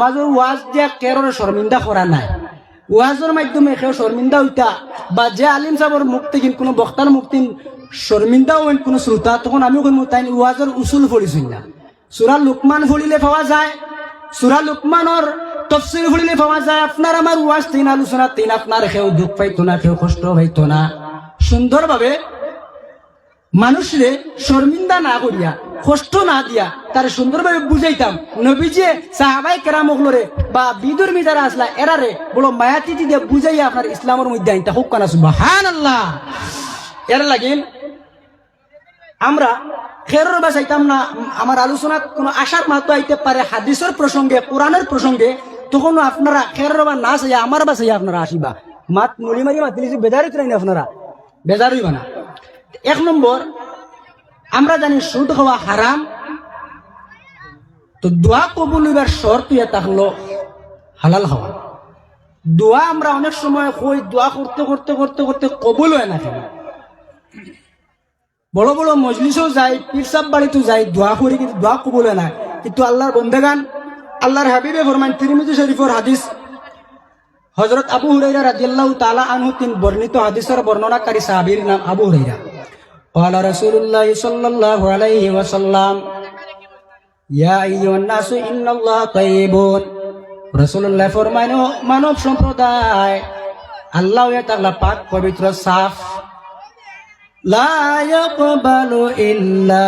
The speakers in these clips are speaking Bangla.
সমাজের ওয়াজ দিয়া কেরোর শর্মিন্দা করা নাই। ওয়াজের মাধ্যমে কেউ শর্মিন্দা হইতা বা যে আলিম সাহেবের মুক্তি কিন কোনো বক্তার মুক্তি শর্মিন্দা হইন, কোনো শ্রোতা তখন আমি তাই ওয়াজের উসুল না। সুরা লুকমান ফুলিলে পাওয়া যায়। সুরা লুকমানর তফসিল ফুলিলে পাওয়া যায়। আপনার আমার ওয়াজ তিন আলোচনা তিন আপনার কেউ দুঃখ পাইতো না কেউ কষ্ট পাইতো না। সুন্দরভাবে মানুষরে শর্মিন্দা না করিয়া কষ্ট না দিয়া, তার সুন্দরভাবে বুঝাইতাম। নবীজে সাহাবাই কেরাম ওগুলোরে বা বিদুর মিদারা আসলা, এরারে বলো মায়াতিথি দিয়ে বুঝাইয়া আপনার ইসলামের মধ্যে আইনটা হুক কানা সুবহান আল্লাহ এর লাগিন আমরা খেরর বাসাইতাম না, আমার আলোচনা কোনো আশার মাত্র আইতে পারে, হাদিসের প্রসঙ্গে, কোরআনের প্রসঙ্গে তখন আপনারা খেরর বা না চাইয়া, আমার বাসাইয়া আপনারা আসিবা। মাত মুড়ি মারি মাত দিলি বেজারিত নাই আপনারা। বেজার হইবা না। এক নম্বর আমরা জানি সুদ হওয়া হারাম। তো দোয়া কবুল হইবার শর্ত এটা হলো হালাল হওয়া। দোয়া আমরা অনেক সময় কই, দোয়া করতে করতে করতে করতে কবুল হয় না কেন? বড় বড় মজলিসও যাই পিরসাব বাড়িতেও যাই, দোয়া করি কিন্তু দোয়া কবুল হয় না। কিন্তু আল্লাহর বন্দেগান, আল্লাহর হাবিবে ফরমান তিরমিজি শরীফর হাদিস হজরত আবু হুরাইরা রাদিয়াল্লাহু তালা আনহু তিন বর্ণিত হাদিসের বর্ণনাকারী সাহাবীর নাম আবু হুরাইরা قال رسول الله صلى الله عليه وسلم يا أيها الناس إن الله طيب রাসূলুল্লাহ ফরমান ও মানব সম্প্রদায় আল্লাহ তাআলা পাক পবিত্র সাফ লা ইয়াকবালু ইল্লা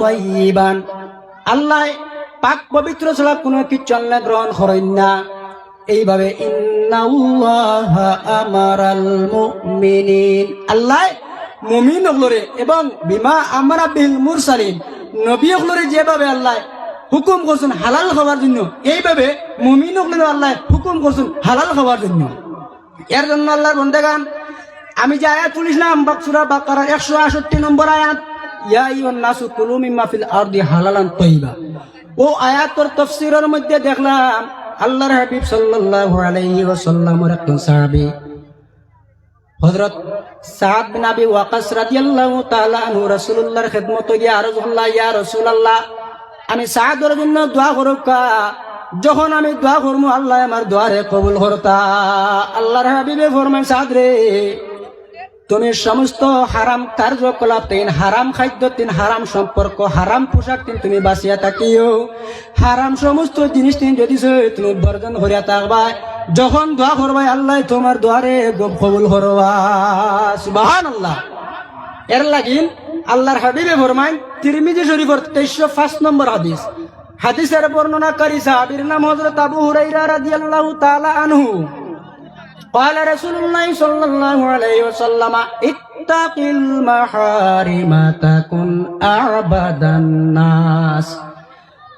তাইয়িবান আল্লাহ পাক পবিত্র ছাড়া কোনো কিছু আল্লাহ গ্রহণ করেন না এইভাবে ইন্নাল্লাহা আমারাল মুমিনিন আল্লাহ মুমিন হলরে এবং বিমা আমরা বিল মুরসালিন নবী হলরে যেভাবে আল্লাহ হুকুম করছেন হালাল খাওয়ার জন্য, এইভাবে মুমিন হলরে আল্লাহ হুকুম করছেন হালাল খাওয়ার জন্য। এর জন্য আল্লাহর বন্দেগান, আমি যে আয়াত তুলিছিলাম, বাকসুরা বাকারা একশো আষট্টি নম্বর আয়াত ও আয়াতর তফসিরের মধ্যে দেখলাম, আল্লাহর হাবিব সাল্লাল্লাহু আলাইহি ওয়াসাল্লামের একজন সাহাবী হযরত সাদ বিন আবি ওয়াকাস রাদিয়াল্লাহু তাআলা আনহু রাসূলুল্লাহর খিদমত গিয়ে আরজ করলা ইয়া রাসূলুল্লাহ, আমি সাদের জন্য দোয়া করুকা। যখন আমি দোয়া করমু, আল্লাহ আমার দোয়ারে কবুল করতা। আল্লাহর হাবিবে ফরমান রে তুমি সমস্ত হারাম কার্যকলাপ তিন হারাম খাদ্য তিন হারাম সম্পর্ক, হারাম পোশাক তিন তুমি বাঁচিয়া থাকিও। হারাম সমস্ত জিনিস তিন যদি তুমি বর্জন করিয়া থাকবা, যখন দোয়া করবাই আল্লাহ তোমার দোয়ারে গম কবুল আল্লাহ এর লাগিন আল্লাহর হাবিবে ফরমাইন তিরমিজি শরীফর তেইশশো পাঁচ নম্বর হাদিস। হাদিসের বর্ণনাকারী সাহাবীর নাম হযরত আবু হুরাইরা রাদিয়াল্লাহু তাআলা আনহু। قال رسول الله صلى الله عليه وسلم اتق المحارم تكن أعبد الناس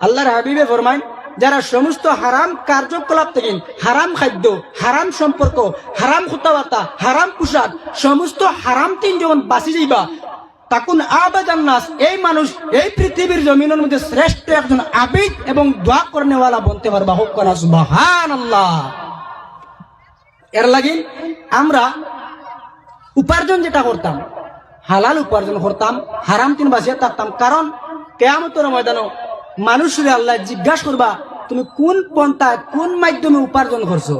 আল্লাহর হাবিবে ফরমাইন যারা সমস্ত হারাম কার্যকলাপ থেকে হারাম খাদ্য হারাম সম্পর্ক হারাম কথাবার্তা হারাম পোশাক সমস্ত হারাম তিন যখন বাঁচি যাইবা তাকুন আবাদান নাস এই মানুষ এই পৃথিবীর জমিনের মধ্যে শ্রেষ্ঠ একজন আবেগ এবং দোয়া করনেওয়ালা বলতে পারবা হোক কনা সুবাহান আল্লাহ এর লাগিন আমরা উপার্জন যেটা করতাম হালাল উপার্জন করতাম হারাম তিন বাঁচিয়ে থাকতাম কারণ কেয়ামতের ময়দানও মানুষরে আল্লাহ জিজ্ঞাসা করবা তুমি কোন পন্থায় কোন মাধ্যমে উপার্জন করছো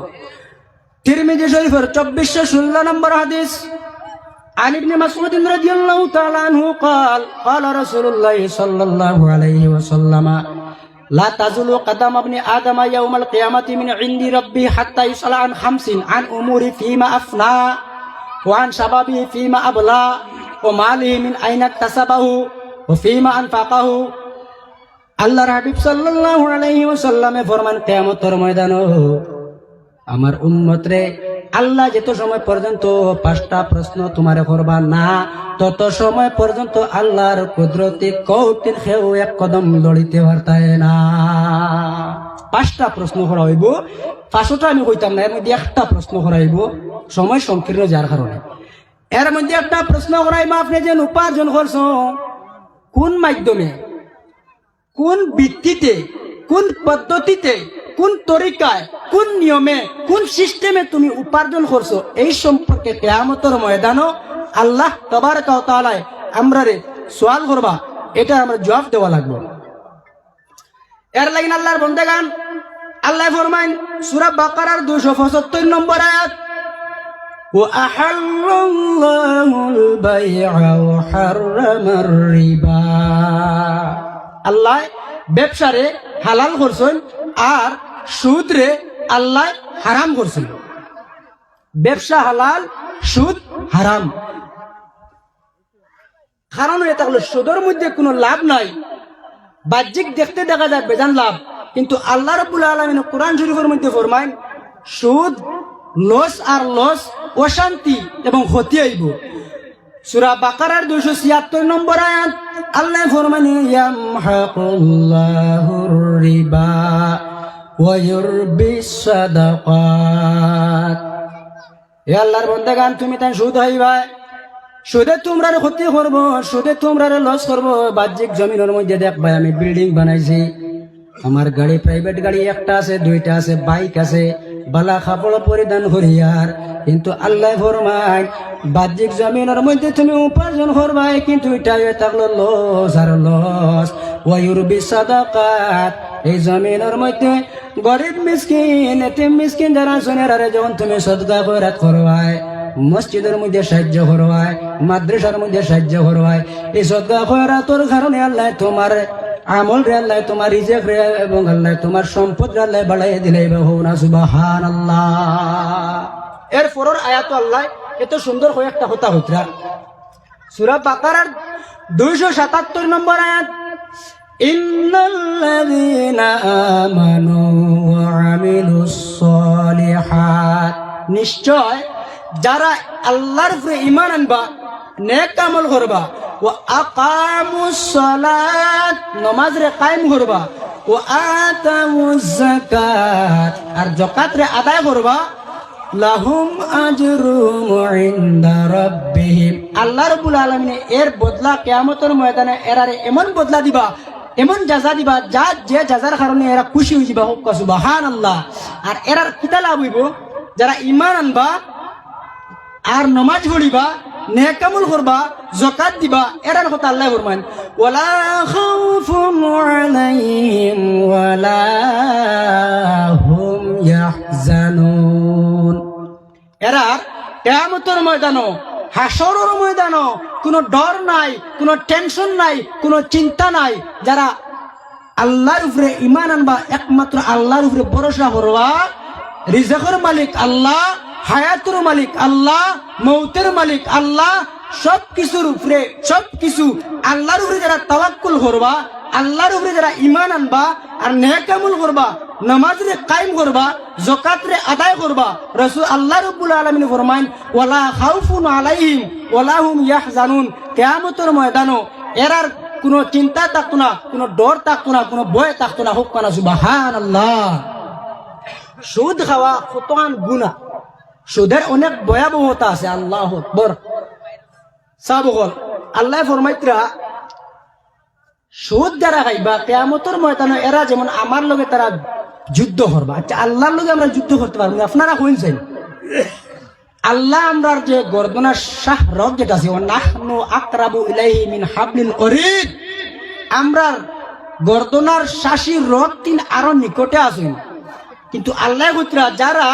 তিরমিজি শরীফের চব্বিশশো ষোলো নম্বর হাদিস عن ابن مسعود رضي الله تعالى عنه قال قال رسول الله صلى الله عليه وسلم লা তাজুলু কাদাম আপনি আদামা ইয়াউমাল কিয়ামাতি মিন ইনদি রাব্বি হাত্তা ইউসালা আন খামসিন আন উমুরি ফিমা আফনা ওয়া আন শাবাবি ফিমা আবলা ও মালিহি মিন আইনা তাসাবাহু ও ফিমা আনফাকাহু আল্লাহর হাবিব সাল্লাল্লাহু আলাইহি ওয়াসাল্লামে ফরমান কিয়ামতের ময়দান আমার উম্মতরে আল্লাহ যেত সময় পর্যন্ত পাঁচটা প্রশ্ন তোমারে করবা না, তত সময় পর্যন্ত আল্লাহর কুদরতি কৌটির খেউ এক কদম লড়িতে পারতায় না। পাঁচটা প্রশ্ন করা হইব পাঁচটা আমি কইতাম না, এর মধ্যে একটা প্রশ্ন করা হইব সময় সংকীর্ণ যার কারণে। এর মধ্যে একটা প্রশ্ন করাইব, আপনি যে উপার্জন করছ, কোন মাধ্যমে? কোন ভিত্তিতে? কোন পদ্ধতিতে? কোন তরিকায় কোন নিয়মে কোন সিস্টেমে তুমি উপার্জন করছো এই সম্পর্কে কেয়ামতর ময়দানও আল্লাহ তবার তালায় আমরা রে সোয়াল করবা এটা আমরা জবাব দেওয়া লাগবে এর লাগিন আল্লাহর বন্দেগান আল্লাহ ফরমাইন সূরা বাকারার 275 নম্বর আয়াত وأحل الله البيع وحرم الربا আল্লাহ ব্যবসারে হালাল করছেন আর সুদরে আল্লাহ হারাম করছেন ব্যবসা হালাল, সুদ হারাম। কারণ এটা হলো সুদের মধ্যে কোনো লাভ নাই। বাহ্যিক দেখতে দেখা যায় বেজান লাভ। কিন্তু আল্লাহ রবুল আলমিন কোরআন শরীফের মধ্যে ফরমাইন, সুদ, লস আর লস অশান্তি এবং ক্ষতি আইব সুরা বাকারার দুইশো ছিয়াত্তর নম্বর আয়াত, আল্লাহ ফরমানি ইয়ামহাকুল্লাহুর রিবা। আল্লাহর বন্দেগান, তুমি তাই সুদ হইবা। সুদে তোমরা ক্ষতি করব, সুদে তোমরা লস করব। বাহ্যিক জমিনের মধ্যে দেখবা আমি বিল্ডিং বানাইছি। আমার গাড়ি, প্রাইভেট গাড়ি একটা আছে, দুইটা আছে, বাইক আছে। বালা কাপড় পরিধান করি আর। কিন্তু আল্লাহ ফরমাই বাহ্যিক জমিনের মধ্যে তুমি উপার্জন করবাই, কিন্তু এটা হয়ে থাকল লস আর লস। ওয়ুর বিসাদাকাত। এই জমিনের মধ্যে গরিব মিসকিন এতে মিসকিন যারা শোনের আরে যখন তুমি সদকা করাত করবাই মসজিদের মধ্যে সাহায্য করবাই মাদ্রাসার মধ্যে সাহায্য করবাই এই সদকা খয়রাতর কারণে আল্লাহ তোমার আমল রে, আল্লাহ তোমার রিজেক রে এবং আল্লাহ তোমার সম্পদ রে আল্লাহ বাড়াই দিলে না সুবাহান আল্লাহ এর পরের আয়াত আল্লাহ, এত সুন্দর হয়ে একটা হতা হইতরা সুরা বাকারার দুইশো সাতাত্তর নম্বর আয়াত। إن الذين آمنوا وعملوا الصالحات নিশ্চয় যারা আল্লাহর উপরে ইমান আনবা নেক আমল করবা ও আকামুস সালাত নমাজ রে কায়েম করবা ও আতামুজ যাকাত আর যাকাত রে আদায় করবা লাহুম আজরুম ইনদা রাব্বিহিম আল্লাহ রাব্বুল আলামিন এর বদলা কিয়ামতের ময়দানে এরারে এমন বদলা দিবা এমন জাজা দিবা, যা, যে জাজার কারণে এরা খুশি হয়ে যাবা হোক সুবহানাল্লাহ আর এরার কিতা লাভ হইব? যারা ইমান আনবা আর নমাজ পড়িবা নেকামুল করবা জকাত দিবা এরার কথা আল্লাহ ফরমান ওয়ালা খাউফুন আলাইহিম ওয়ালা হুম ইয়াহজানুন। এরার কিয়ামতের ময়দানো হাসরের ময়দানো কোনো ডর নাই, কোনো টেনশন নাই, কোনো চিন্তা নাই। যারা আল্লাহর উপরে ইমান আনবা, একমাত্র আল্লাহর উপরে ভরসা করবা, রিজকের মালিক আল্লাহ, হায়াতের মালিক আল্লাহ, মৌতের মালিক আল্লাহ সব কিছুর উপরে সব কিছু আল্লাহর উপরে যারা তাওয়াক্কুল করবা, আল্লাহর উপরে যারা ইমান আনবা আর নেকামুল করবা, নামাজ রে কায়েম করবা জকাত রে আদায় করবা, রাসূল আল্লাহ রাব্বুল আলামিন ফরমাইন ওয়ালা খাউফুন আলাইহিম, ওয়ালা হুম ইয়াহজানুন। কিয়ামতের ময়দানো এরার কোনো চিন্তা থাকতো না, কোনো ডর থাকতো না, কোনো ভয় থাকতো না, হোক না সুবহানাল্লাহ। সুদ খাওয়া কতখান গুণা সুদের অনেক ভয়াবহতা আছে, আল্লাহ আকবর। আল্লাহ ফরমাইত্রা, সুদ যারা খাইবা, কেয়ামতর এরা যেমন আমার লগে তারা যুদ্ধ করবা। আচ্ছা আল্লাহর লগে আমরা যুদ্ধ করতে পারব। আপনারা আল্লাহ আমরার যে গর্দনা শাহ রব যেটা আছে নাহনু আকরাবু ইলাইহি মিন হাবলিল ওয়ারিদ আমরার গর্দনার রব তিন আরও নিকটে আছেন। কিন্তু আল্লাহ গুতরা যারা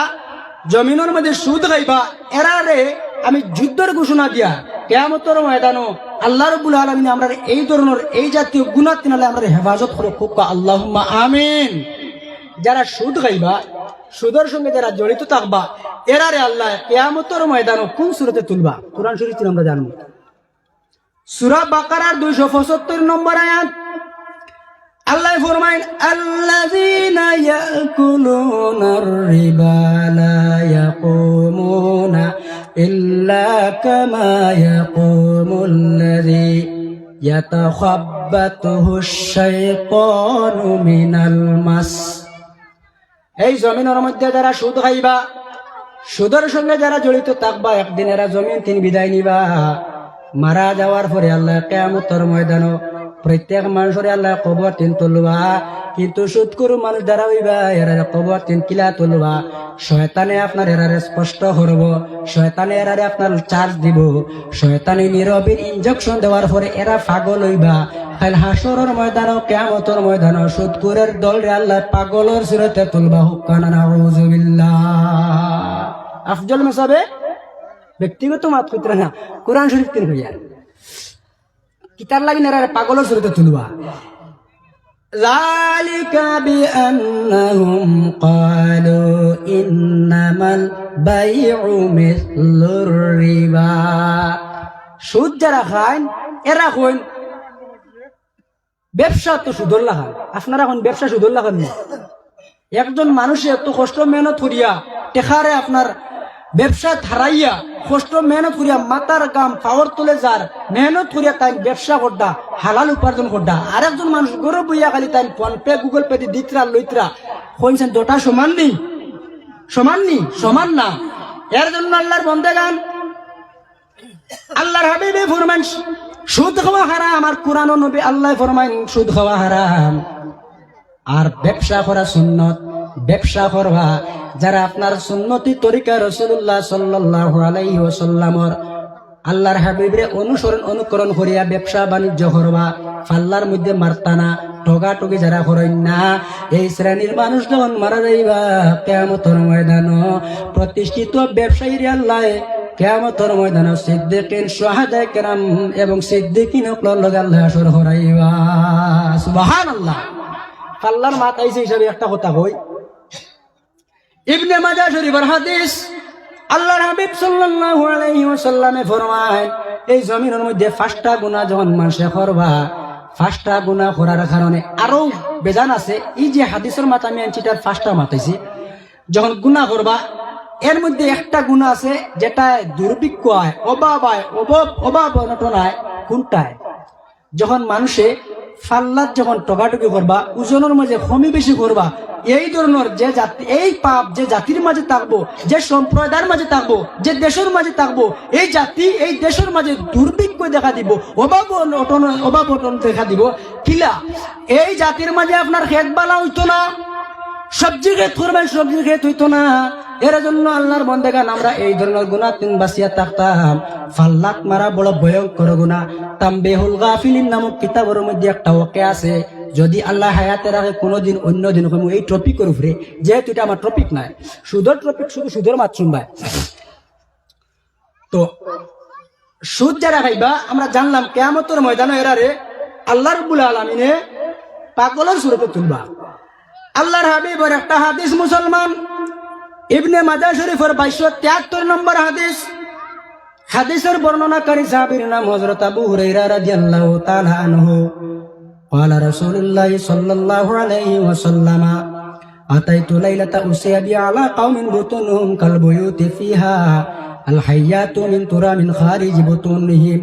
জমিনের মধ্যে সুদ খাইবা, এরারে আমি যুদ্ধের ঘোষণা দিয়া কেয়ামতর ময়দানো আল্লাহ রবুল আলমিন আমরা এই ধরনের এই জাতীয় গুণাত তিনালে আমরা হেফাজত করে খুব আল্লাহ আমিন। যারা সুদ খাইবা, সুদের সঙ্গে যারা জড়িত থাকবা এরারে আল্লাহ কেয়ামতর ময়দানো কোন সুরতে তুলবা? কোরআন শরীফ আমরা জানব। সুরা বাকারার দুইশো পঁচাত্তর নম্বর আয়াত। আল্লাহ ফরমাইন, আল্লাযীনা ইয়াকুলুনার রিবা লা ইয়াকুমুনা ইল্লা কামা ইয়াকুমুল্লাযী ইয়াতাখাব্বাতুহু আশ-শাইতানু মিনাল মাস এই জমিনের মধ্যে যারা সুদ খাইবা, সুদের সঙ্গে যারা জড়িত থাকবা একদিন এরা জমিন তিন বিদায় নিবা। মারা যাওয়ার পরে আল্লাহ কেয়ামতর ময়দানো প্রত্যেক মানুষের আল্লাহ কবর তিন তুলবা। কিন্তু সুদ করু মানুষ দ্বারা হইবা, এরারে কবর তিন কিলা তুলবা। শয়তানে আপনার এরারে স্পষ্ট করব, শয়তানে এরারে আপনার চার্জ দিব। শয়তানে নীরবের ইনজেকশন দেওয়ার পরে এরা পাগল হইবা। কাল হাসরের ময়দান কেয়ামতের ময়দান সুদকুরের দল রে আল্লাহ পাগলের সুরতে তুলবা হুকানা আফজল মেসাবে? ব্যক্তিগত মাত কইতরা না, কোরআন শরীফ তিন কিতার লাগি না পাগলের সুরতে তুলবা। ذلك بأنهم قالوا إنما البيع مثل الربا সুদ যারা খান এরা কইন ব্যবসা তো সুদর লাগান আপনারা এখন ব্যবসা সুদর লাগান না একজন মানুষে এত কষ্ট মেহনত করিয়া টেকারে আপনার ব্যবসা থারাইয়া কষ্ট মেহনত করিয়া মাতার কাম পাওয়ার তুলে যার মেহনত করিয়া তাই ব্যবসা করডা হালাল উপার্জন করডা আর একজন মানুষ গরু বইয়া খালি তাই ফোন পে, গুগল পে দিতরা লইতরা। কইছেন, দুটা সমান নেই সমান নি? সমান না। এর জন্য আল্লাহর বন্দে গান আল্লাহর হাবিবে ফরমান সুদ খাওয়া হারাম আর কোরআন নবী আল্লাহ ফরমান সুদ খাওয়া হারাম। আর ব্যবসা করা সুন্নত। ব্যবসা করবা, যারা আপনার সুন্নতি তরিকা রসুল্লাহ সাল্লাহ আলাইহি ওসাল্লামর আল্লাহর হাবিবরে অনুসরণ অনুকরণ করিয়া ব্যবসা বাণিজ্য করবা, ফাল্লার মধ্যে মারতানা টগা টুকি যারা করেন না, এই শ্রেণির মানুষ যখন মারা যাইবা কেমতর ময়দান প্রতিষ্ঠিত ব্যবসায়ীর আল্লাহ কেমতর ময়দান সিদ্দিকিন সোহাদায় কেরাম এবং সিদ্দিকিন লগে আল্লাহ আসর হরাইবা সুবহানাল্লাহ। আল্লাহর মাত আইছে হিসাবে একটা কথা কই। ইবনে মাজা শরীফের হাদিস, আল্লাহর হাবিব সাল্লাল্লাহু আলাইহি ওয়াসাল্লামে ফরমায়, এই জমিনের মধ্যে পাঁচটা গুনাহ যখন মানুষে করবা, পাঁচটা গুনাহ করার কারণে আরও বেজান আছে। এই যে হাদিসের মাথা আমি আনছি, তার পাঁচটা মাতাইছি যখন গুনাহ করবা, এর মধ্যে একটা গুণা আছে যেটা দুর্ভিক্ষ হয়, অভাব হয়, অভাব অভাব অনটনায় কোনটায়? যখন মানুষে ফাল্লার যখন টকাটকি করবা ওজনের মাঝে কমি বেশি করবা, এই ধরনের যে জাতি এই পাপ যে জাতির মাঝে থাকব, যে সম্প্রদায়ের মাঝে থাকব, যে দেশের মাঝে থাকব, এই জাতি এই দেশের মাঝে দুর্ভিক্ষ দেখা দিব, অভাব অটন অভাব অটন দেখা দিব। কিলা? এই জাতির মাঝে আপনার খেত বালা হইতো না, সবজি খেত করবেন, সবজি খেত হইতো না। এর জন্য আল্লাহর বন্দেগান, আমরা এই ধরনের গুণা তিন বাসিয়া থাকতাম। ফাল্লাক মারা বড় ভয়ঙ্কর গুণা। তাম্বেহুল গাফিলিন নামক কিতাবের মধ্যে একটা ওকে আছে, যদি আল্লাহ হায়াতে রাখে, কোনোদিন অন্য দিন এই টপিকের উপরে। যেহেতু এটা আমার টপিক নাই, সুদর টপিক শুধু সুদর মাত শুনবাই তো, সুদ যারা খাইবা, আমরা জানলাম কেয়ামতর ময়দানে এরারে আল্লাহ রব্বুল আলমিনে পাগলের সুরতে তুলবা। আল্লাহর হাবিবর একটা হাদিস মুসলমান ইবনে মাজা শরীফের বাইশশো তিয়াত্তর নম্বর হাদিস হাদিসের বর্ণনাকারী সাহাবীর নাম হযরত আবু হুরায়রা রাদিয়াল্লাহু তাআলা আনহু قال رسول الله صلى الله عليه وسلم أتيت ليلة أسي بي على قوم بطونهم كالبيوت فيها الحيات من ترى من خارج بطونهم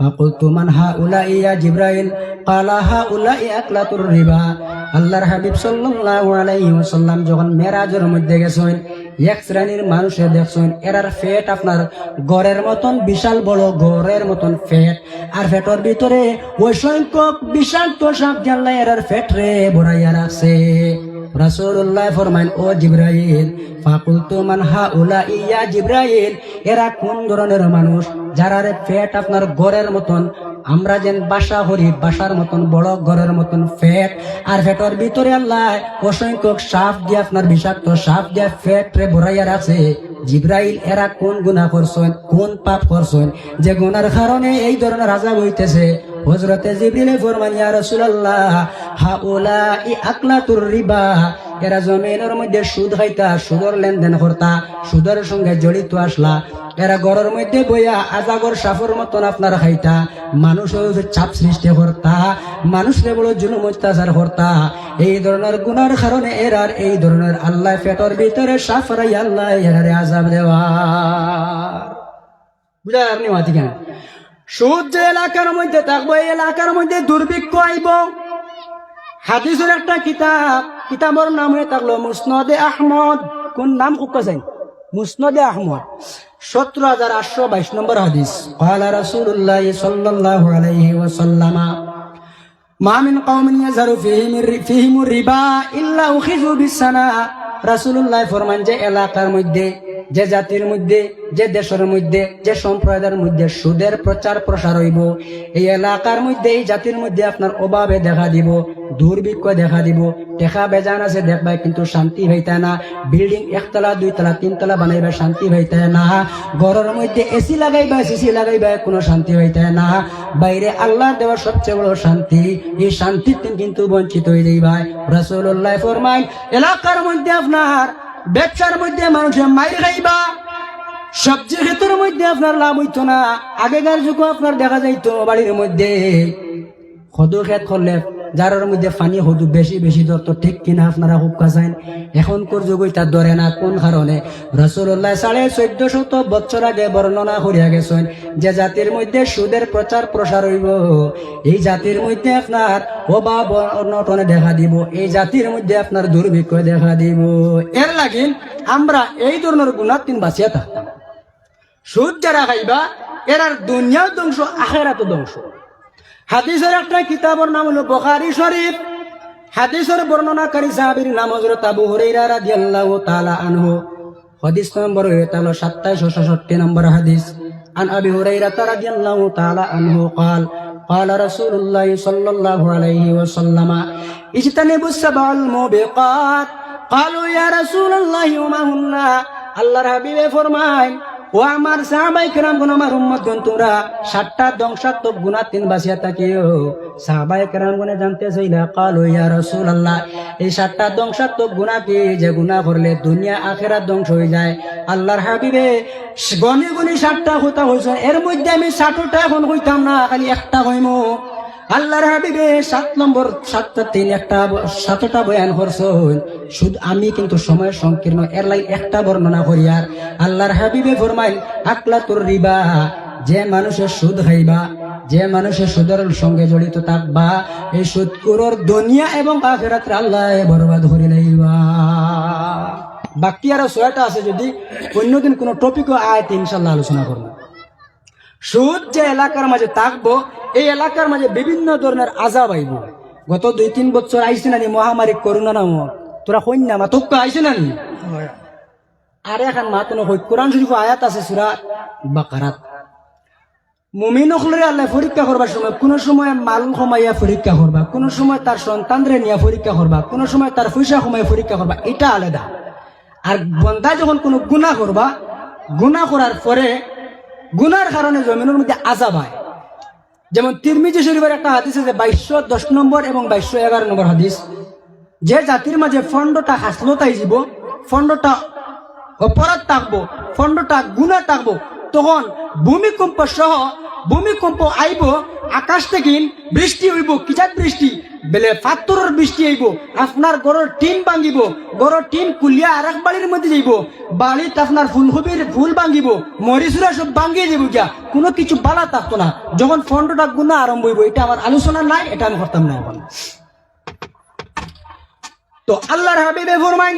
فقلت من هؤلاء يا جبرائيل قال هؤلاء أكلة الربا আল্লাহর হাবিব সাল্লাল্লাহু আলাইহি ওয়াসাল্লাম যখন মেরাজের মধ্যে গেছেন এক শ্রেণীর মানুষের দেখছেন এরার ফেট আপনার গড়ের মতন বিশাল বড় গড়ের মতন ফেট আর ফেটর ভিতরে ওই সংখ্যক বিষাক্ত সাপ জানলা এরার ফেট রে ভরাইয়া রাখছে রাসূলুল্লাহ ফরমাইন ও জিব্রাইল ফাকুলতু মান হাউলা ইয়া জিব্রাইল এরা কোন ধরনের মানুষ যারা ফ্যাট আপনার গড়ের মতন, আমরা যেন বাসা হরি, বাসার মতন, বড় ঘরের মতন ফ্যাট। আর ফেটর ভিতরে আল্লাহ অসংখ্য সাপ দিয়ে আপনার বিষাক্ত সাপ দিয়ে ফেট রে ভরাইয়ার আছে জিব্রাইল, এরা কোন গুণা করছেন, কোন পাপ করছেন? যে গুনার কারণে এই ধরনের রাজা হইতেছে। হজরতে জিব্রিলে ফরমান, ইয়া রাসূলুল্লাহ হাউলা ই আকলাতুর রিবা এরা জমিনের মধ্যে সুদ খাইতা সুদর লেনদেন করতা, সুদের সঙ্গে জড়িত আসলা। এরা গড়ের মধ্যে বইয়া আজাগর সাফর মতন আপনার খাইতা মানুষের চাপ সৃষ্টি করতা মানুষরে বড় জুলুম অত্যাচার করতা। এই ধরনের গুনার কারণে এরার এই ধরনের আল্লাহ পেটর ভিতরে সাফরাই আল্লাহ এরারে আজাব দেওয়া। বুঝা আপনি মাতি কেন? সুদ যে এলাকার মধ্যে থাকবো এই এলাকার মধ্যে দুর্ভিক্ষ আইব হাদিসের একটা কিতাব কিতাবের নাম হয়ে থাকলো মুসনদে আহমদ কোন নাম কুকা যাই মুসনদে আহমদ সতেরো হাজার আটশো বাইশ নম্বর হাদিস قال رسول الله صلى الله عليه وسلم মা মিন কওমিন ইয়াজহারু ফীহিম ফীহিম রিবা ইল্লা উখিযু বিসানা রাসূলুল্লাহ ফরমান যে এলাকার মধ্যে যে জাতির মধ্যে, যে দেশের মধ্যে, যে সম্প্রদায়ের মধ্যে সুদের প্রচার প্রসার হইব, এই এলাকার মধ্যে, এই জাতির মধ্যে আপনার অভাবে দেখা দিব, দুর্ভিক্ষ দেখা দিব, টেকা বেজান আছে দেখবাই, কিন্তু শান্তি হইতে না, বিল্ডিং একতলা, দুইতলা, তিনতলা বানাইবা, শান্তি হইতে না, ঘরের মধ্যে এসি লাগাইবা সিসি লাগাইবা, কোনো শান্তি হইতে না, বাইরে আল্লাহ দেওয়ার সবচেয়ে বড় শান্তি, এই শান্তির কিন্তু বঞ্চিত হয়ে যাই ভাই রসুল্লাহ ফরমাই এলাকার মধ্যে আপনার ব্যবসার মধ্যে মানুষের মাইর খাইবা, সবজি ক্ষেতের মধ্যে আপনার লাভ হইতো না, আগেকার যুগে আপনার দেখা যাইতো বাড়ির মধ্যে। সদু খেত করলে যার মধ্যে পানি সদু বেশি বেশি ধরতো, ঠিক কিনা আপনারা খুব কাছেন এখনকার যুগ এটা ধরে না, কোন কারণে? রসুল্লাহ সাড়ে চোদ্দ শত বছর আগে বর্ণনা করিয়া গেছেন, যে জাতির মধ্যে সুদের প্রচার প্রসার হইব, এই জাতির মধ্যে আপনার অভাব অনটনে দেখা দিব, এই জাতির মধ্যে আপনার দুর্ভিক্ষ দেখা দিব। এর লাগিন আমরা এই ধরনের গুণাত্মীন বাঁচিয়ে থাকতাম। সুদ যারা খাইবা, এরার দুনিয়াও ধ্বংস আখেরাত ধ্বংস। হাদিসের একটা কিতাবের নাম হলো বখারি শরীফ হাদিসের বর্ণনাকারী সাহাবীর নাম হযরত আবু হুরাইরা রাদিয়াল্লাহু তাআলা আনহু হাদিস নম্বর হলো 2766 নম্বর হাদিস عن ابي هريره رضي الله تعالى عنه قال قال رسول الله صلى الله عليه وسلم اجتنبوا السبع الموبقات قالوا يا رسول الله وما هن আল্লাহর হাবিবে ফরমায় ও আমার সাহাবাই কেরাম গুণ, আমার উম্মত গুণ, তোমরা সাতটা ধ্বংসাত্মক গুণা তিন বাসিয়া থাকিও। সাহাবাই কেরাম গুণে জানতে চাইলা কাল, ইয়া রসুল আল্লাহ এই সাতটা ধ্বংসাত্মক গুণা কি? যে গুণা করলে দুনিয়া আখেরা ধ্বংস হয়ে যায়। আল্লাহর হাবিবে গনি গুনি সাতটা হতা হয়েছে এর মধ্যে আমি ষাটটা এখন হইতাম না, খালি একটা হইমো আল্লাহর হাবিবে সাত নম্বর, সাতটা তিন, একটা সাতটা বয়ান করছেন। শুধু আমি কিন্তু সময় সংকীর্ণ এর লাই একটা বর্ণনা করি আর। আল্লাহর হাবিবে ফরমাইল আকলা তোর রিবা, যে মানুষের সুদ খাইবা, যে মানুষের সুদের সঙ্গে জড়িত থাকবা, এই সুদ সুদকুরর দুনিয়া এবং আখেরাত্রে আল্লাহ বরবাদ করে লাইবা। বাকি আরও ছয়টা আছে যদি, অন্যদিন কোনো টপিকও আয়তে ইনশাল্লাহ আলোচনা করব। সুদ যে এলাকার মাঝে থাকব এই এলাকার মাঝে বিভিন্ন ধরনের আজাব আইব গত দুই তিন বছর আইসে নানি মহামারী করোনা নামক। তোরা কন্যা মা তোকে আইসে নানি? আর এখন মা তোন হই কোরআন শরীফ আয়াত আছে সুরা বাকারাত। মুমিন অখলরে আল্লাহ পরীক্ষা করবার সময় কোন সময় মাল কমাইয়া পরীক্ষা করবা কোন সময় তার সন্তানরে নিয়ে পরীক্ষা করবা কোন সময় তার পয়সা কমাই পরীক্ষা করবা এটা আলাদা। আর বন্দা যখন কোনো গুণা করবা গুণা করার পরে গুনার কারণে জমিনের মধ্যে আজাব হয় যেমন তিরমিজি শরীফের একটা হাদিস আছে, বাইশশো দশ নম্বর এবং বাইশশো এগারো নম্বর হাদিস। যে জাতির মাঝে ফন্ডটা হাসলতাই যাব ফন্ডটা অপরাধ থাকব ফন্ডটা গুণা থাকব তখন ভূমিকম্প সহ ভূমিকম্প আইব, আকাশ থেকে বৃষ্টি হইব। কিজাত বৃষ্টি? বেলে পাথরের বৃষ্টি আইব, আপনার গড়ের টিন ভাঙিব গড়ের টিন কুলিয়া আর এক বাড়ির মধ্যে যাইব। বাড়িতে আপনার ফুলকপির ফুল ভাঙিব, মরিচুরা সব ভাঙিয়ে যাব গিয়া। কোনো কিছু বালা থাকতো না। যখন ফন্ডটা গুণা আরম্ভ হইব, এটা আমার আলোচনা নাই, এটা আমি করতাম না এখন। তো আল্লাহর হাবিবে ফরমাইন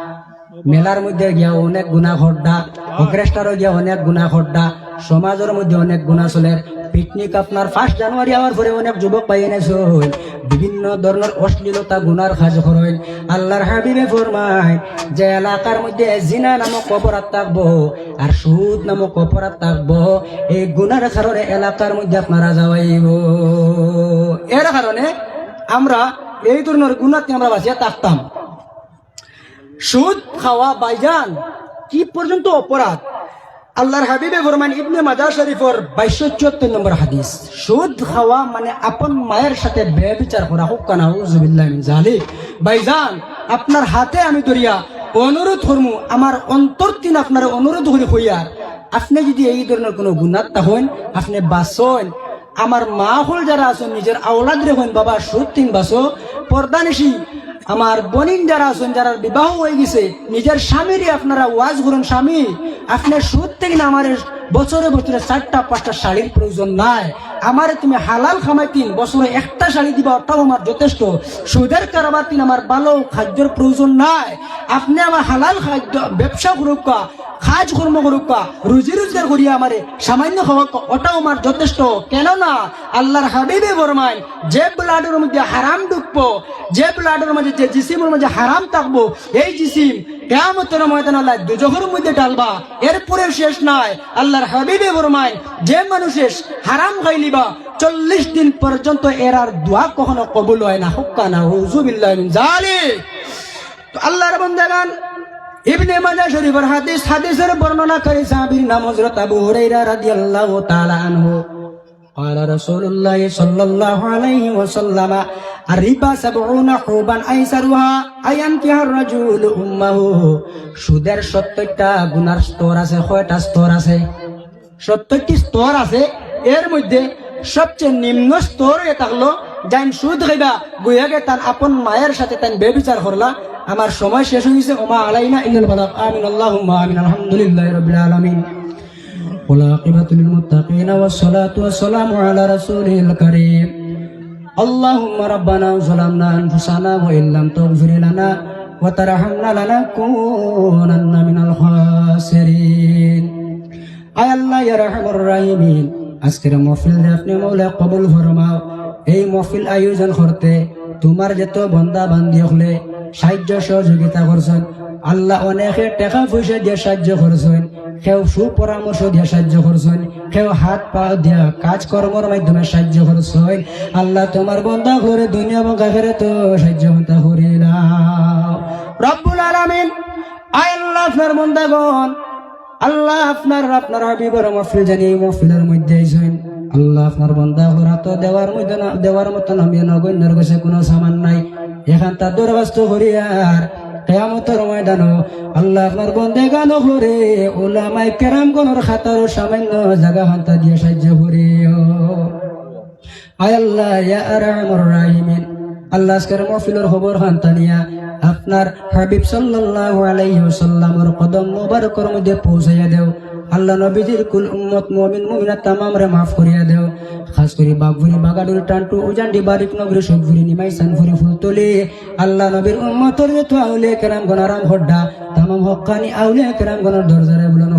মেলার মধ্যে গিয়া অনেক গুণা ঘটনা অগ্রেস্টারও গিয়া অনেক গুণা ঘটনা সমাজের মধ্যে অনেক গুণা চলে। পিকনিক আপনার ফার্স্ট জানুয়ারি আমার পরে অনেক যুবক পাই এনেছে বিভিন্ন ধরনের অশ্লীলতা, গুনার কাজ করেন আল্লাহর হাবিবে ফরমায় যে এলাকার মধ্যে জিনা নামক অপরাধ থাকব আর সুদ নামক অপরাধ থাকব, এই গুনার কারণে এলাকার মধ্যে আপনারা যাওয়াইব। এর কারণে আমরা এই ধরনের গুণাতে আমরা বাঁচিয়ে থাকতাম। সুদ, খাওয়া, বাইজান, কি পর্যন্ত অপরাধ? আল্লাহর হাবিবে ফরমান, ইবনে মাজার শরীফর বাইশশো চুয়াত্তর নম্বর হাদিস, সুদ, খাওয়া মানে আপন মায়ের সাথে ব্যবিচার করা, হোক, কানা বাইজান, আপনার হাতে আমি ধরিয়া অনুরোধ করমু, আমার অন্তর তিন আপনার অনুরোধ করি হইয়ার আপনি যদি এই ধরনের কোনো গুণাত্মা হন আপনি বাসন আমার মা হল যারা আছেন, নিজের আওলাদ রে হন বাবা সুদ তিন বাসো পর্দানিসি আমার বনিন যারা আছেন, যারা বিবাহ হয়ে গেছে, নিজের স্বামীরই আপনারা ওয়াজ করুন, স্বামী। আপনার সুদ থেকে না আমার বছরে বছরে চারটা পাঁচটা শাড়ির প্রয়োজন নাই। আমারে তুমি হালাল খামাই তিন বছরে একটা শাড়ি দিবা ওটাও আমার যথেষ্ট। সুদের কারবার তিন আমার ভালো খাদ্যের প্রয়োজন নাই। আপনি আমার হালাল খাদ্য ব্যবসা করুক কাজ কর্ম করুক রুজি রোজগার করিয়া আমারে সামান্য খাওয়া কা, ওটাও আমার যথেষ্ট। কেননা আল্লাহর হাবিবে বরমাই যে ব্লাডের মধ্যে হারাম ঢুকবো যে ব্লাডের মধ্যে যে জিসিমের মধ্যে হারাম থাকব এই জিসিম কেমতের ময়দান আল্লাহ দুজখের মধ্যে ডালবা এরপরে শেষ নাই। আল্লাহর হাবিবে বরমাই যে মানুষের হারাম খাইলিবা চল্লিশ দিন পর্যন্ত এর আর দোয়া কখনো কবুল হয় না হুক্কা না হুজুবিল্লাহ মিন জালিক তো আল্লাহর বন্দেগান ইবনে মাজা শরীফের হাদিস হাদিসের বর্ণনা করে সাহাবীর নাম হযরত আবু হুরায়রা রাদিয়াল্লাহু তাআলা আনহু قال رسول الله صلى الله عليه وسلم الربا سبعون حوبا أيسرها أن ينكح الرجل أمه সুদের সত্তরটা গুনার স্তর আছে কয়টা স্তর আছে সত্তরটি স্তর আছে এর মধ্যে সবচেয়ে নিম্ন স্তর এ থাকলো যাইন সুদ খাইবা গুয়াকে তার আপন মায়ের সাথে তাই বেবিচার করলা আমার সময় শেষ হয়ে গেছে ওমা আলাইনা ইল্লাল বালাগ আমিন আল্লাহুম্মা আমিন আলহামদুলিল্লাহি রাব্বিল আলামিন والعاقبة للمتقين والصلاة والسلام على رسوله الكريم اللهم ربنا ظلمنا أنفسنا وإن لم تغفر لنا وترحمنا لنكونن من الخاسرين আয় আল্লাহ, ইয়া রাহমার রাহিমিন। আজকের মহফিল আপনি মৌলা কবুল ফরমাও। এই মহফিল আয়োজন করতে তোমার যত বন্দা বান্ধি হলে সাহায্য সহযোগিতা করছেন। আল্লাহ অনেকে টাকা পয়সা দিয়ে সাহায্য করছেন, কেউ সুপরামর্শ দিয়ে সাহায্য করছেন, কেউ হাত পা দিয়া কাজ কর্মর মাধ্যমে সাহায্য করছেন। আল্লাহ তোমার বন্দা করে দুনিয়া এবং কাকেরে তো সাহায্য হতা করিলাম। রব্বুল আলামিন আল্লাহ আপনার বন্দাগণ আল্লাহ আপনার আপনার হাবিবর মফিল জানি এই মফিলের মধ্যে আইছেন। আল্লাহ আপনার বন্ধা করা তো দেওয়ার মধ্যে না, দেওয়ার মতন আমি নগণ্যের কাছে কোনো সামান নাই। এখান তার দরখাস্ত করি আর কেয়ামতের ময়দান আল্লাহ আপনার বন্ধে গান করে ওলামাই কেরাম গণর খাতার সামান্য জায়গা হান্তা দিয়ে সাহায্য করি আয় আল্লাহ, ইয়া আরহামুর রাহিমিন। আল্লাহ আজকের মহফিলের খবর হান্তানিয়া আপনার হাবিব সাল্লাল্লাহু আলাইহি ওয়াসাল্লামের কদম মুবারকর মধ্যে পৌঁছাইয়া দেও। আল্লাহ নবীজির কুল উম্মত মুমিন, মুমিনাত তামাম রে মাফ করিয়া দেও। খাস করে বাগভুরি বাগাডুর টান্টু, উজান্ডি, বারিক নগরী সবভুরি নিমাই সানফুরি ফুলতলি। আল্লাহ নবীর উম্মতর যত আউলে কেরাম গনারাম হড্ডা, তামাম হক্কানি আউলে কেরাম গনার দরজারে বুলানো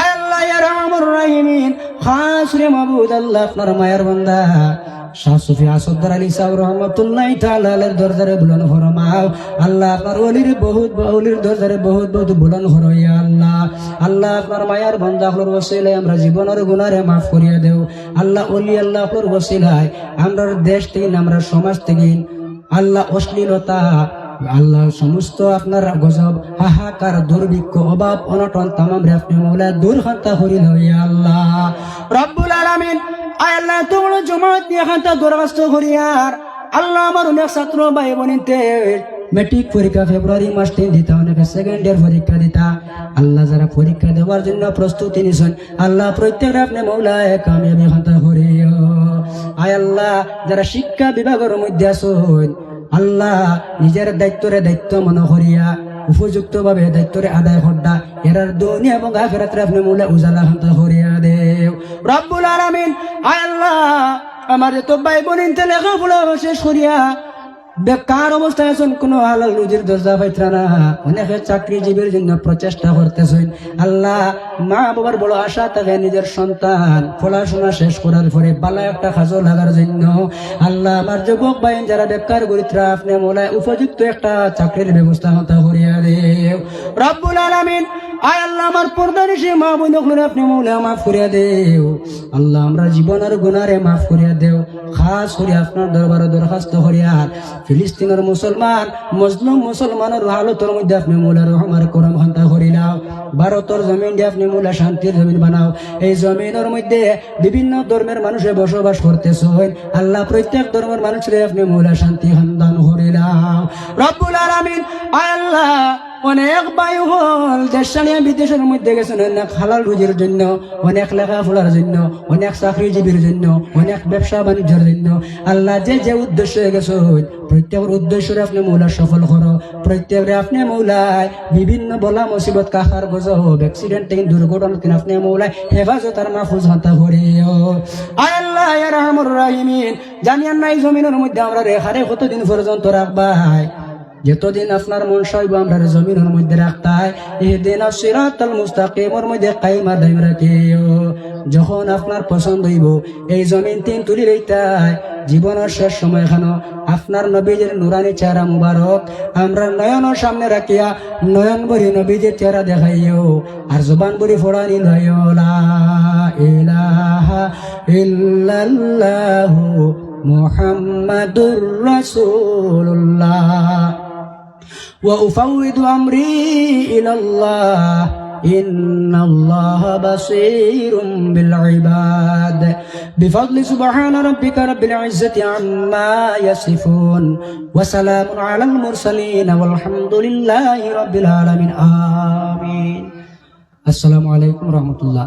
আয় আল্লাহ ইয়া রাহিমিন খাস রে মাবুদ আল্লাহ আপনার মায়ের বান্দা। শাহ সুফি আসদ্দার আলী সাহেব রহমতুল্লাহ তাআলার দরজারে বুলন ফরমাও আল্লাহ আপনার ওলির বহুত ওলির দরজারে বহুত বহুত বুলন ফরমাইয়া আল্লাহ। আল্লাহ আপনার মায়ার বান্দা হলোর ওসিলায় আমরা জীবনের গুনারে মাফ করিয়া দেও। আল্লাহ ওলি আল্লাহ হলোর ওসিলায় আমরা দেশ থেকে, আমরা সমাজ থেকে, আল্লাহ অশ্লীলতা আল্লাহ সমস্ত আপনার গজব, হাহাকার, দুর্ভিক্ষ, অভাব, অনটন, তামাম রে আপনি মৌলা দূর হত্যা করিল ইয়া আল্লাহ। রব্বুল আলামিন, আয় আল্লাহ তোমার জমাত নিয়ে খান্তা দরখাস্ত করিয়ার আল্লাহ আমার অনেক ছাত্র ভাই বোনিতে মেট্রিক পরীক্ষা ফেব্রুয়ারি মাস তিন দিতা, অনেকে সেকেন্ড ইয়ার পরীক্ষা দিতা। আল্লাহ যারা পরীক্ষা দেওয়ার জন্য প্রস্তুতি নিছেন, আল্লাহ প্রত্যেক আপনি মৌলায় কামিয়াবি খান্তা করিও আয় আল্লাহ, যারা শিক্ষা বিভাগের মধ্যে আসুন আল্লাহ নিজের দায়িত্বরে দায়িত্ব মনে করিয়া উপযুক্ত ভাবে দায়িত্বরে আদায় করডা এরার দুনিয়া এবং আখিরাতে আপনি মূলে উজালা হন্ত করিয়া দেও। রব্বুল আলামিন, আয় আল্লাহ, আমার তো ভাই বোন বোনিন লেখাপড়া শেষ করিয়া বেকার অবস্থায় আছেন, কোনো হালাল রুজির দরজা পাইত্রা না। অনেকে চাকরিজীবীর জন্য প্রচেষ্টা করতেছেন। আল্লাহ মা বাবার বড় আশা থাকে নিজের সন্তান পড়াশোনা শেষ করার পরে বালা একটা খাজো লাগার জন্য। আল্লাহ আমার যুবক ভাই, যারা বেকার গরিত্রা আপনি মোলায় উপযুক্ত একটা চাকরির ব্যবস্থা হতা করিয়া দেও। রব্বুল আলামিন আয় আল্লাহ, আমার পর্দা নিশে মা বোন আপনি মৌলা মাফ করিয়া দেও। আল্লাহ, আমরা জীবনের গুনারে মাফ করিয়া দেও। খাস করে আপনার দরবারে দরখাস্ত করিয়া ফিলিস্তিনের মুসলমান, মুসলিম মুসলমানের হালতের মধ্যে আপনি মৌলা রহমার করম খান্তা করিলাও ভারতের জমিন দিয়ে আপনি মৌলা শান্তির জমিন বানাও। এই জমিনের মধ্যে বিভিন্ন ধর্মের মানুষে বসবাস করতেছেন। আল্লাহ, প্রত্যেক ধর্মের মানুষের আপনি মৌলা শান্তি সন্ধান করিলাও রব্বুল আলামিন আল্লাহ অনেক বায়ু হল দেশানিয়া বিদেশের মধ্যে গেছেন অনেক হালাল রুজির জন্য, অনেক লেখাপড়ার জন্য, অনেক চাকরিজীবীর জন্য, অনেক ব্যবসা বাণিজ্যের জন্য। আল্লাহ যে যে উদ্দেশ্যে গেছে, প্রত্যেকের উদ্দেশ্যে আপনি মৌলা সফল করো। প্রত্যেকরে আপনি মৌলায় বিভিন্ন বলা মুসিবত কাহার গজব অ্যাক্সিডেন্ট থেকে দুর্ঘটনা থেকে আপনি মৌলায় হেফাজত আর মাহফুজ হতা আয় আল্লাহ রাহমার রাহিমিন জানিয়ান নাই জমিনের মধ্যে আমরা রেখারে কতদিন পর্যন্ত রাখবাই? যতদিন আপনার মন সাইব আমরা জমিনের মধ্যে রাখতাই। এই দিন সিরাতাল মুস্তাকিমের মধ্যে কাইমা দাইম রাখিও। যখন আপনার পছন্দ হইব, এই জমিন তিন তুলি লইতাই। জীবনের শেষ সময় খানো আপনার নবীজের নুরানি চেহারা মুবারক। আমরা নয়নের সামনে রাখিয়া নয়ন বরি নবীজের চেহারা দেখাইও। আর জবান বরি ফোড়ানি ইল্লাল্লাহু মুহাম্মাদুর রাসূলুল্লাহ। وأفوض أمري إلى الله إن الله بصير بالعباد بفضل سبحان ربك رب العزة عما يصفون وسلام على المرسلين والحمد لله رب العالمين آمين السلام عليكم ورحمة الله